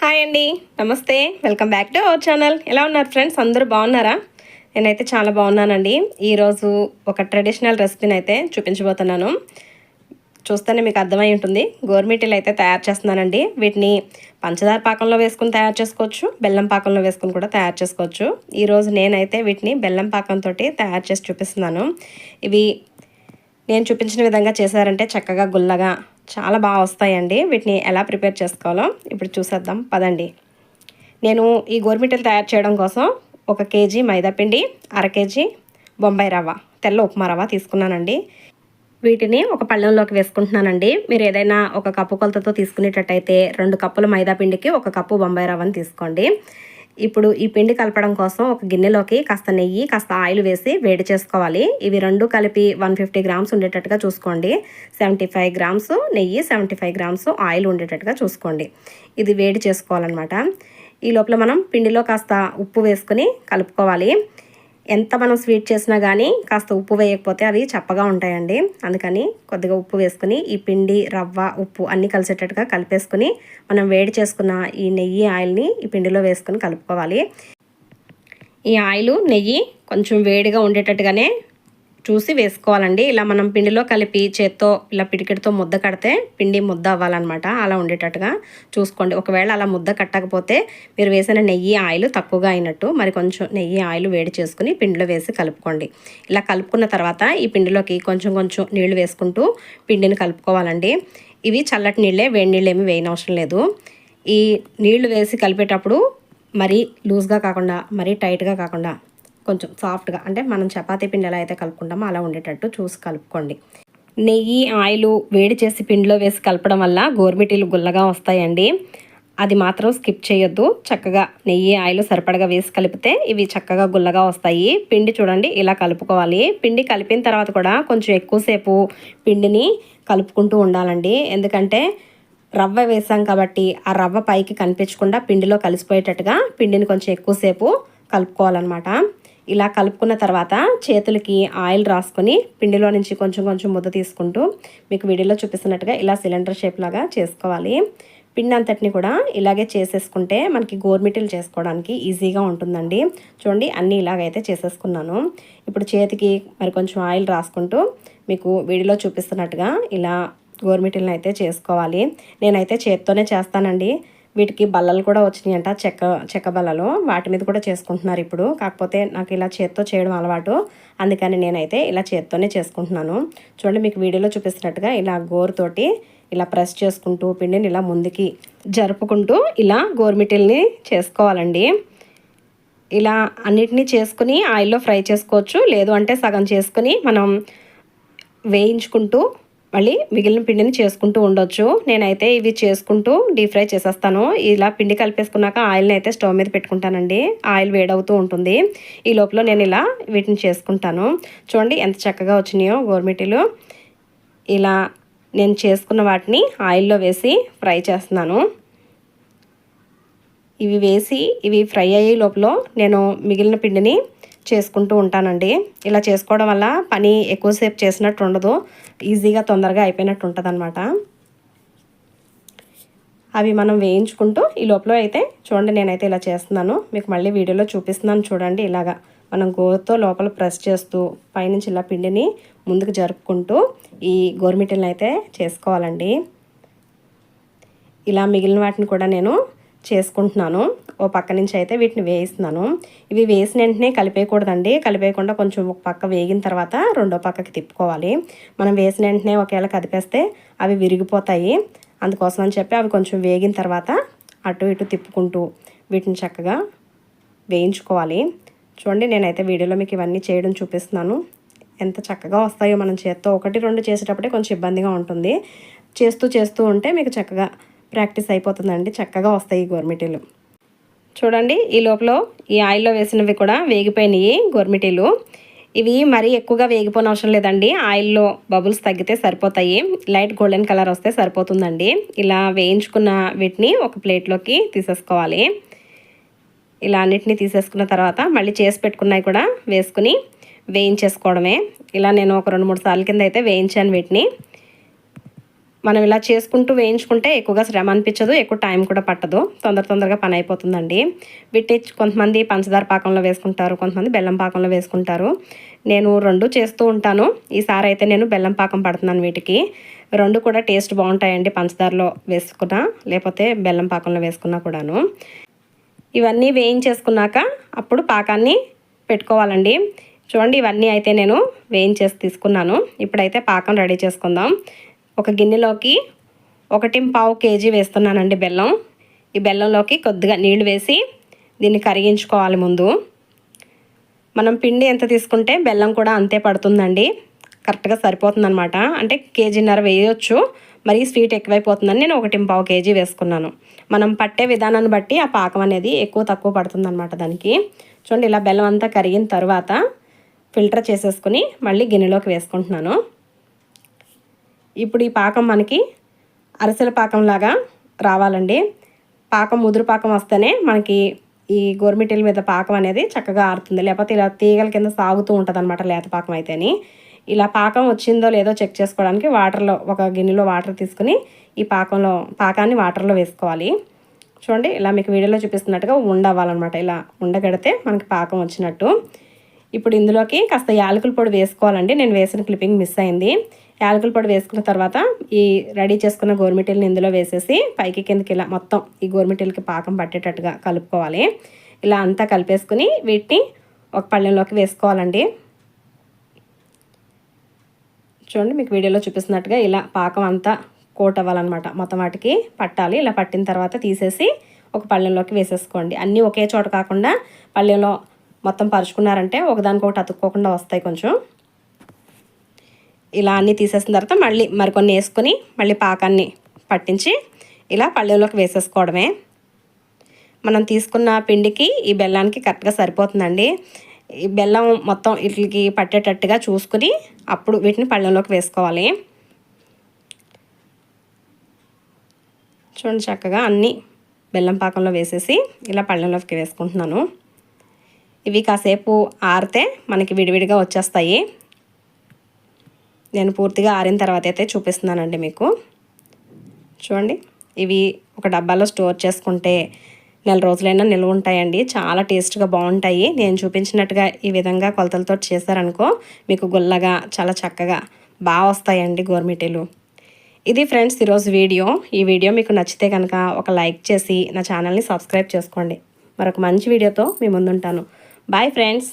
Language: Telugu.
హాయ్ అండి. నమస్తే. Welcome back to our channel. ఎలా ఉన్నారు ఫ్రెండ్స్? అందరూ బాగున్నారా? నేనైతే చాలా బాగున్నానండి. ఈరోజు ఒక ట్రెడిషనల్ రెసిపీని అయితే చూపించబోతున్నాను. చూస్తేనే మీకు అర్థమై ఉంటుంది. గోర్మిటీలు అయితే తయారు చేస్తున్నానండి. వీటిని పంచదార పాకంలో వేసుకుని తయారు చేసుకోవచ్చు. బెల్లం పాకంలో వేసుకుని కూడా తయారు చేసుకోవచ్చు. ఈరోజు నేనైతే వీటిని బెల్లం పాకంతో తయారు చేసి చూపిస్తున్నాను. ఇవి నేను చూపించిన విధంగా చేశారంటే చక్కగా గుల్లగా చాలా బాగా వస్తాయండి. వీటిని ఎలా ప్రిపేర్ చేసుకోవాలో ఇప్పుడు చూసేద్దాం. పదండి. నేను ఈ గోరుమిట్టలు తయారు చేయడం కోసం ఒక కేజీ మైదాపిండి అర కేజీ బొంబాయి రవ్వ తెల్ల ఉప్మా రవ్వ తీసుకున్నానండి. వీటిని ఒక పళ్ళెంలోకి వేసుకుంటున్నానండి. మీరు ఏదైనా ఒక కప్పు కొలతతో తీసుకునేటట్టయితే రెండు కప్పుల మైదా పిండికి ఒక కప్పు బొంబాయి రవ్వని తీసుకోండి. ఇప్పుడు ఈ పిండి కలపడం కోసం ఒక గిన్నెలోకి కాస్త నెయ్యి కాస్త ఆయిల్ వేసి వేడి చేసుకోవాలి. ఇవి రెండు కలిపి వన్ ఫిఫ్టీ గ్రామ్స్ ఉండేటట్టుగా చూసుకోండి. సెవెంటీ ఫైవ్ గ్రామ్స్ నెయ్యి సెవెంటీ ఫైవ్ గ్రామ్స్ ఆయిల్ ఉండేటట్టుగా చూసుకోండి. ఇది వేడి చేసుకోవాలన్నమాట. ఈ లోపల మనం పిండిలో కాస్త ఉప్పు వేసుకుని కలుపుకోవాలి. ఎంత మనం స్వీట్ చేసినా కానీ కాస్త ఉప్పు వేయకపోతే అవి చప్పగా ఉంటాయండి. అందుకని కొద్దిగా ఉప్పు వేసుకుని ఈ పిండి రవ్వ ఉప్పు అన్నీ కలిసేటట్టుగా కలిపేసుకుని మనం వేడి చేసుకున్న ఈ నెయ్యి ఆయిల్ని ఈ పిండిలో వేసుకుని కలుపుకోవాలి. ఈ ఆయిల్ నెయ్యి కొంచెం వేడిగా ఉండేటట్టుగానే చూసి వేసుకోవాలండి. ఇలా మనం పిండిలో కలిపి చేత్తో ఇలా పిడికిడితో ముద్ద కడితే పిండి ముద్ద అవ్వాలన్నమాట. అలా ఉండేటట్టుగా చూసుకోండి. ఒకవేళ అలా ముద్ద కట్టకపోతే మీరు వేసిన నెయ్యి ఆయిల్ తక్కువగా అయినట్టు మరి కొంచెం నెయ్యి ఆయిల్ వేడి చేసుకుని పిండిలో వేసి కలుపుకోండి. ఇలా కలుపుకున్న తర్వాత ఈ పిండిలోకి కొంచెం కొంచెం నీళ్ళు వేసుకుంటూ పిండిని కలుపుకోవాలండి. ఇవి చల్లటి నీళ్ళే వేడి నీళ్ళు ఏమి వేయనవసరం లేదు. ఈ నీళ్ళు వేసి కలిపేటప్పుడు మరీ లూజ్గా కాకుండా మరీ టైట్గా కాకుండా కొంచెం సాఫ్ట్గా అంటే మనం చపాతీ పిండి ఎలా అయితే కలుపుకుంటామో అలా ఉండేటట్టు చూసి కలుపుకోండి. నెయ్యి ఆయిల్ వేడి చేసి పిండిలో వేసి కలపడం వల్ల గోర్మిటీలు గుల్లగా వస్తాయండి. అది మాత్రం స్కిప్ చేయొద్దు. చక్కగా నెయ్యి ఆయిల్ సరిపడగా వేసి కలిపితే ఇవి చక్కగా గుల్లగా వస్తాయి. పిండి చూడండి ఇలా కలుపుకోవాలి. పిండి కలిపిన తర్వాత కూడా కొంచెం ఎక్కువసేపు పిండిని కలుపుకుంటూ ఉండాలండి. ఎందుకంటే రవ్వ వేసాం కాబట్టి ఆ రవ్వ పైకి కనిపించకుండా పిండిలో కలిసిపోయేటట్టుగా పిండిని కొంచెం ఎక్కువసేపు కలుపుకోవాలన్నమాట. ఇలా కలుపుకున్న తర్వాత చేతులకి ఆయిల్ రాసుకొని పిండిలో నుంచి కొంచెం కొంచెం ముద్ద తీసుకుంటూ మీకు వీడియోలో చూపిస్తున్నట్టుగా ఇలా సిలిండర్ షేప్ లాగా చేసుకోవాలి. పిండి అంతటిని కూడా ఇలాగే చేసేసుకుంటే మనకి గోర్మిటీలు చేసుకోవడానికి ఈజీగా ఉంటుందండి. చూడండి అన్నీ ఇలాగైతే చేసేసుకున్నాను. ఇప్పుడు చేతికి మరి కొంచెం ఆయిల్ రాసుకుంటూ మీకు వీడియోలో చూపిస్తున్నట్టుగా ఇలా గోర్మిటీలను అయితే చేసుకోవాలి. నేనైతే చేత్తోనే చేస్తానండి. వీటికి బల్లలు కూడా వచ్చినాయంట చెక్క చెక్క బల్లలు. వాటి మీద కూడా చేసుకుంటున్నారు ఇప్పుడు. కాకపోతే నాకు ఇలా చేత్తో చేయడం అలవాటు. అందుకని నేనైతే ఇలా చేత్తోనే చేసుకుంటున్నాను. చూడండి మీకు వీడియోలో చూపిస్తున్నట్టుగా ఇలా గోరుతోటి ఇలా ప్రెస్ చేసుకుంటూ పిండిని ఇలా ముందుకి జరుపుకుంటూ ఇలా గోరుమిటిల్ని చేసుకోవాలండి. ఇలా అన్నిటినీ చేసుకుని ఆయిల్లో ఫ్రై చేసుకోవచ్చు. లేదు అంటే సగం చేసుకుని మనం వేయించుకుంటూ మళ్ళీ మిగిలిన పిండిని చేసుకుంటూ ఉండొచ్చు. నేనైతే ఇవి చేసుకుంటూ డీప్ ఫ్రై చేసేస్తాను. ఇలా పిండి కలిపేసుకున్నాక ఆయిల్ని అయితే స్టవ్ మీద పెట్టుకుంటానండి. ఆయిల్ వేడవుతూ ఉంటుంది. ఈ లోపల నేను ఇలా వీటిని చేసుకుంటాను. చూడండి ఎంత చక్కగా వచ్చినాయో గోర్మిటీలు ఇలా నేను చేసుకున్న వాటిని ఆయిల్లో వేసి ఫ్రై చేస్తున్నాను. ఇవి వేసి ఇవి ఫ్రై అయ్యే లోపల నేను మిగిలిన పిండిని చేసుకుంటూ ఉంటానండి. ఇలా చేసుకోవడం వల్ల పని ఎక్కువసేపు చేసినట్టు ఉండదు. ఈజీగా తొందరగా అయిపోయినట్టు ఉంటుంది అనమాట అవి మనం వేయించుకుంటూ ఈ లోపల అయితే చూడండి నేనైతే ఇలా చేస్తున్నాను. మీకు మళ్ళీ వీడియోలో చూపిస్తున్నాను చూడండి ఇలాగా. మనం గోరుతో లోపల ప్రెస్ చేస్తూ పైనుంచి ఇలా పిండిని ముందుకు జరుపుకుంటూ ఈ గోరుమిట్టెలను అయితే చేసుకోవాలండి. ఇలా మిగిలిన వాటిని కూడా నేను చేసుకుంటున్నాను. ఓ పక్క నుంచి అయితే వీటిని వేయిస్తున్నాను. ఇవి వేసిన వెంటనే కలిపేయకూడదండి. కలిపేయకుండా కొంచెం ఒక పక్క వేగిన తర్వాత రెండో పక్కకి తిప్పుకోవాలి. మనం వేసిన వెంటనే ఒకవేళ కదిపేస్తే అవి విరిగిపోతాయి. అందుకోసం అని చెప్పి అవి కొంచెం వేగిన తర్వాత అటు ఇటు తిప్పుకుంటూ వీటిని చక్కగా వేయించుకోవాలి. చూడండి నేనైతే వీడియోలో మీకు ఇవన్నీ చేయడం చూపిస్తున్నాను. ఎంత చక్కగా వస్తాయో మనం చేత్తో ఒకటి రెండు చేసేటప్పుడే కొంచెం ఇబ్బందిగా ఉంటుంది. చేస్తూ చేస్తూ ఉంటే మీకు చక్కగా ప్రాక్టీస్ అయిపోతుందండి. చక్కగా వస్తాయి ఈ గోర్మిటీలు. చూడండి ఈ లోపల ఈ ఆయిల్లో వేసినవి కూడా వేగిపోయినాయి గోర్మిటీలు. ఇవి మరీ ఎక్కువగా వేగిపోయిన అవసరం లేదండి. ఆయిల్లో బబుల్స్ తగ్గితే సరిపోతాయి. లైట్ గోల్డెన్ కలర్ వస్తే సరిపోతుందండి. ఇలా వేయించుకున్న వీటిని ఒక ప్లేట్లోకి తీసేసుకోవాలి. ఇలా అన్నిటినీ తీసేసుకున్న తర్వాత మళ్ళీ చేసి పెట్టుకున్నవి కూడా వేసుకుని వేయించేసుకోవడమే. ఇలా నేను ఒక రెండు మూడు సార్లు కింద అయితే వేయించాను వీటిని. మనం ఇలా చేసుకుంటూ వేయించుకుంటే ఎక్కువగా శ్రమ అనిపించదు ఎక్కువ టైం కూడా పట్టదు. తొందర తొందరగా పని అయిపోతుందండి. వీటి కొంతమంది పంచదార పాకంలో వేసుకుంటారు కొంతమంది బెల్లం పాకంలో వేసుకుంటారు. నేను రెండు చేస్తూ ఉంటాను. ఈసారి అయితే నేను బెల్లం పాకం పడుతున్నాను వీటికి. రెండు కూడా టేస్ట్ బాగుంటాయండి పంచదారలో వేసుకున్నా లేకపోతే బెల్లం పాకంలో వేసుకున్నా కూడాను. ఇవన్నీ వేయించేసుకున్నాక అప్పుడు పాకాన్ని పెట్టుకోవాలండి. చూడండి ఇవన్నీ అయితే నేను వేయించేసి తీసుకున్నాను. ఇప్పుడైతే పాకం రెడీ చేసుకుందాం. ఒక గిన్నెలోకి ఒకటి పావు కేజీ వేస్తున్నానండి బెల్లం. ఈ బెల్లంలోకి కొద్దిగా నీళ్ళు వేసి దీన్ని కరిగించుకోవాలి ముందు. మనం పిండి ఎంత తీసుకుంటే బెల్లం కూడా అంతే పడుతుందండి. కరెక్ట్గా సరిపోతుందనమాట అంటే కేజీన్నర వేయొచ్చు. మరీ స్వీట్ ఎక్కువైపోతుందని నేను ఒకటి పావు కేజీ వేసుకున్నాను. మనం పట్టే విధానాన్ని బట్టి ఆ పాకం అనేది ఎక్కువ తక్కువ పడుతుందన్నమాట దానికి. చూడండి ఇలా బెల్లం అంతా కరిగిన తర్వాత ఫిల్టర్ చేసేసుకుని మళ్ళీ గిన్నెలోకి వేసుకుంటున్నాను. ఇప్పుడు ఈ పాకం మనకి అరిసెల పాకంలాగా రావాలండి. పాకం ముదురు పాకం వస్తేనే మనకి ఈ గోర్మిటీల మీద పాకం అనేది చక్కగా ఆరుతుంది. లేకపోతే ఇలా తీగల కింద సాగుతూ ఉంటుంది అనమాట లేత పాకం అయితేని. ఇలా పాకం వచ్చిందో లేదో చెక్ చేసుకోవడానికి వాటర్లో ఒక గిన్నెలో వాటర్ తీసుకుని ఈ పాకంలో పాకాన్ని వాటర్లో వేసుకోవాలి. చూడండి ఇలా మీకు వీడియోలో చూపిస్తున్నట్టుగా ఉండవ్వాలన్నమాట. ఇలా ఉండగడితే మనకి పాకం వచ్చినట్టు. ఇప్పుడు ఇందులోకి కాస్త యాలకుల పొడి వేసుకోవాలండి. నేను వేసిన క్లిప్పింగ్ మిస్ అయింది. యాలకుల పొడి వేసుకున్న తర్వాత ఈ రెడీ చేసుకున్న గోర్మిటీల్ని ఇందులో వేసేసి పైకి కిందకి ఇలా మొత్తం ఈ గోర్మిటీలకి పాకం పట్టేటట్టుగా కలుపుకోవాలి. ఇలా అంతా కలిపేసుకుని వీటిని ఒక పళ్ళెంలోకి వేసుకోవాలండి. చూడండి మీకు వీడియోలో చూపిస్తున్నట్టుగా ఇలా పాకం అంతా కోట్ అవ్వాలన్నమాట. మొత్తం వాటికి పట్టాలి. ఇలా పట్టిన తర్వాత తీసేసి ఒక పళ్ళెంలోకి వేసేసుకోండి. అన్నీ ఒకే చోట కాకుండా పళ్ళెంలో మొత్తం పరుచుకున్నారంటే ఒకదానికొకటి అతుక్కోకుండా వస్తాయి కొంచెం. ఇలా అన్నీ తీసేసిన తర్వాత మళ్ళీ మరికొన్ని వేసుకొని మళ్ళీ పాకాన్ని పట్టించి ఇలా పళ్ళెంలోకి వేసేసుకోవడమే. మనం తీసుకున్న పిండికి ఈ బెల్లానికి కరెక్ట్గా సరిపోతుందండి. ఈ బెల్లం మొత్తం వీటికి పట్టేటట్టుగా చూసుకుని అప్పుడు వీటిని పళ్ళెంలోకి వేసుకోవాలి. చూడండి చక్కగా అన్నీ బెల్లం పాకంలో వేసేసి ఇలా పళ్ళెంలోకి వేసుకుంటున్నాను. ఇవి కాసేపు ఆరితే మనకి విడివిడిగా వచ్చేస్తాయి. నేను పూర్తిగా ఆరిన తర్వాత అయితే చూపిస్తున్నానండి మీకు. చూడండి ఇవి ఒక డబ్బాలో స్టోర్ చేసుకుంటే నెల రోజులైనా నిల్వ ఉంటాయండి. చాలా టేస్ట్గా బాగుంటాయి. నేను చూపించినట్టుగా ఈ విధంగా కొలతలతో చేశారనుకో మీకు గుల్లగా చాలా చక్కగా బాగా వస్తాయండి గోర్మిటీలు ఇది ఫ్రెండ్స్ ఈరోజు వీడియో. ఈ వీడియో మీకు నచ్చితే కనుక ఒక లైక్ చేసి నా ఛానల్ని సబ్స్క్రైబ్ చేసుకోండి. మరొక మంచి వీడియోతో మీ ముందుంటాను. Bye friends